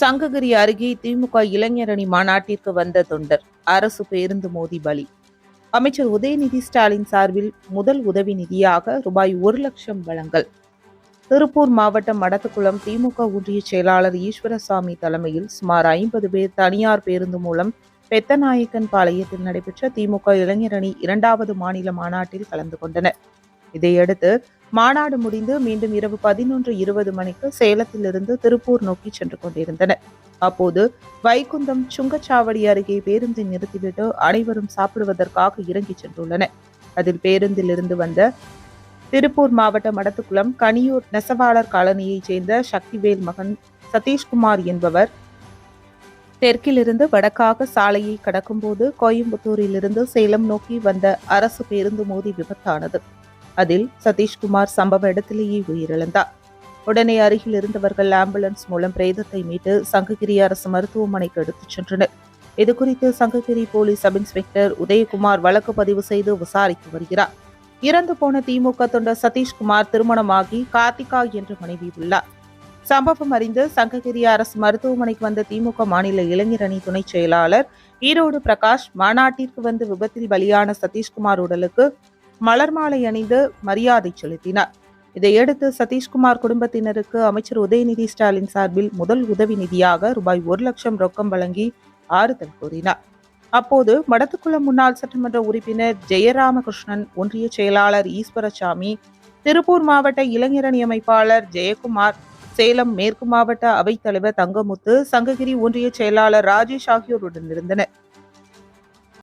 சங்ககிரி அருகே திமுக இளைஞரணி மாநாட்டிற்கு வந்த தொண்டர் அரசு பேருந்து மோதி பலி. அமைச்சர் உதயநிதி ஸ்டாலின் சார்பில் முதல் உதவி நிதியாக ரூபாய் ஒரு லட்சம் வழங்கல். திருப்பூர் மாவட்டம் மடத்துக்குளம் திமுக ஒன்றிய செயலாளர் ஈஸ்வரசாமி தலைமையில் சுமார் ஐம்பது பேர் தனியார் பேருந்து மூலம் பெத்தநாயக்கன் பாளையத்தில் நடைபெற்ற திமுக இளைஞரணி இரண்டாவது மாநில மாநாட்டில் கலந்து கொண்டனர். இதையடுத்து மாநாடு முடிந்து மீண்டும் இரவு பதினொன்று இருபது மணிக்கு சேலத்திலிருந்து திருப்பூர் நோக்கி சென்று கொண்டிருந்தனர். அப்போது வைகுந்தம் சுங்கச்சாவடி அருகே பேருந்தை நிறுத்திவிட்டு அனைவரும் சாப்பிடுவதற்காக இறங்கிச் சென்றுள்ளனர். அதில் பேருந்திலிருந்து வந்த திருப்பூர் மாவட்டம் மடத்துக்குளம் கனியூர் நெசவாளர் காலனியைச் சேர்ந்த சக்திவேல் மகன் சதீஷ்குமார் என்பவர் தெற்கிலிருந்து வடக்காக சாலையை கடக்கும்போது கோயம்புத்தூரிலிருந்து சேலம் நோக்கி வந்த அரசு பேருந்து மோதி விபத்தானது. அதில் சதீஷ்குமார் சம்பவ இடத்திலேயே உயிரிழந்தார். உடனே அருகில் இருந்தவர்கள் ஆம்புலன்ஸ் மூலம் பிரேதத்தை மீட்டு சங்ககிரி அரசு மருத்துவமனைக்கு எடுத்துச் சென்றனர். இதுகுறித்து Sankagiri police sub inspector Udayakumar வழக்கு பதிவு செய்து விசாரித்து வருகிறார். இறந்து போன திமுக தொண்டர் சதீஷ்குமார் திருமணமாகி கார்த்திகா என்ற மனைவி உள்ளார். சம்பவம் அறிந்து சங்ககிரி அரசு மருத்துவமனைக்கு வந்த திமுக மாநில இளைஞரணி துணைச் செயலாளர் ஈரோடு பிரகாஷ் மாநாட்டிற்கு வந்து விபத்தில் பலியான சதீஷ்குமார் உடலுக்கு மலர் மாலை அணிந்து மரியாதை செலுத்தினார். இதையடுத்து சதீஷ்குமார் குடும்பத்தினருக்கு அமைச்சர் உதயநிதி ஸ்டாலின் சார்பில் முதல் உதவி நிதியாக ரூபாய் ஒரு லட்சம் ரொக்கம் வழங்கி ஆறுதல் கூறினார். அப்போது மடத்துக்குளம் முன்னாள் சட்டமன்ற உறுப்பினர் ஜெயராமகிருஷ்ணன் ஒன்றிய செயலாளர் ஈஸ்வரசாமி திருப்பூர் மாவட்ட இளைஞரணி அமைப்பாளர் ஜெயக்குமார் சேலம் மேற்கு மாவட்ட அவைத்தலைவர் தங்கமுத்து சங்ககிரி ஒன்றிய செயலாளர் ராஜேஷ் ஆகியோருடன் இருந்தனர்.